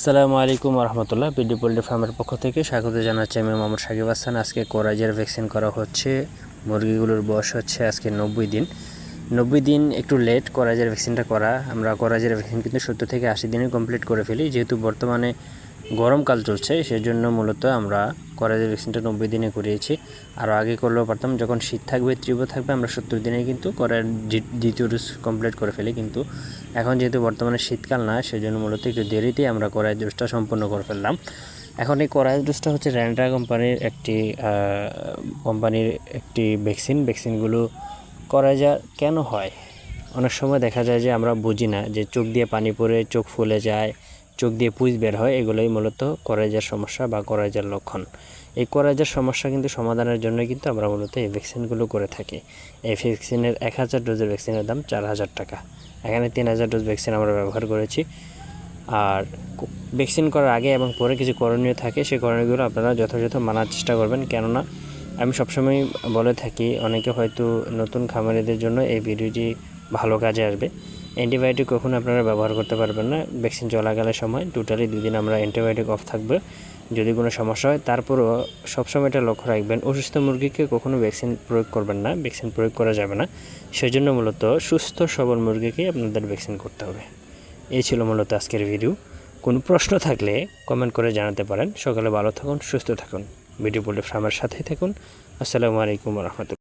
আসসালামু আলাইকুম রহমতুল্লাহ PD poultry ফার্মের পক্ষ থেকে স্বাগত জানাচ্ছি আমি মোহাম্মদ সাকিব হাসান। আজকে কোরাজের ভ্যাকসিন করা হচ্ছে, মুরগিগুলোর বয়স হচ্ছে আজকে নব্বই দিন। নব্বই দিন একটু লেট কোরাজের ভ্যাকসিনটা করা। আমরা কোরাজের ভ্যাকসিন কিন্তু সত্তর থেকে আশি দিনে কমপ্লিট করে ফেলি। যেহেতু বর্তমানে গরমকাল চলছে, সেজন্য মূলত আমরা করাজের ভ্যাকসিনটা নব্বই দিনে করিয়েছি। আরও আগে করলেও পারতাম, যখন শীত থাকবে, তীব্র থাকবে, আমরা সত্তর দিনে কিন্তু করার দ্বি- দ্বিতীয় ডোজ কমপ্লিট করে ফেলি। কিন্তু এখন যেহেতু বর্তমানে শীতকাল না, সেজন্য মূলত একটু দেরিতেই আমরা করাই ডোজটা সম্পূর্ণ করে ফেললাম। এখন এই করাই ডোজটা হচ্ছে র্যান্ডা কোম্পানির একটি কোম্পানির একটি ভ্যাকসিন। ভ্যাকসিনগুলো করা যা, কেন হয়? অনেক সময় দেখা যায় যে আমরা বুঝি না, যে চোখ দিয়ে পানি পড়ে চোখ ফুলে যায় চোখ দিয়ে পুঁজ বের হয়, এগুলোই মূলত করাইজার সমস্যা বা করাইজার লক্ষণ। এই করাইজার সমস্যা কিন্তু সমাধানের জন্য কিন্তু আমরা মূলত এই ভ্যাকসিনগুলো করে থাকি। এই ভ্যাকসিনের এক হাজার ডোজের ভ্যাকসিনের দাম চার হাজার টাকা। এখানে তিন হাজার ডোজ ভ্যাকসিন আমরা ব্যবহার করেছি। আর ভ্যাকসিন করার আগে এবং পরে কিছু করণীয় থাকে, সেই করণীয়গুলো আপনারা যথাযথ মানার চেষ্টা করবেন। কেননা, আমি সবসময় বলে থাকি, অনেকে হয়তো নতুন খামারিদের জন্য এই ভিডিওটি ভালো কাজে আসবে। অ্যান্টিবায়োটিক কখনো আপনারা ব্যবহার করতে পারবেন না। ভ্যাকসিন চলাকালের সময় টোটালি দুদিন আমরা অ্যান্টিবায়োটিক অফ থাকবে। যদি কোনো সমস্যা হয়, তারপরও সবসময় এটা লক্ষ্য রাখবেন। অসুস্থ মুরগিকে কখনো ভ্যাকসিন প্রয়োগ করবেন না। ভ্যাকসিন প্রয়োগ করা যাবে না। সেজন্য মূলত সুস্থ, সবল মুরগিকেই আপনাদের ভ্যাকসিন করতে হবে। এই ছিল মূলত আজকের ভিডিও কোনো প্রশ্ন থাকলে কমেন্ট করে জানাতে পারেন। সকালে ভালো থাকুন, সুস্থ থাকুন। ভিডিও পোল্ট্রি ফার্মের সাথেই থাকুন। আসসালামু আলাইকুম রহমতুল্লাহ।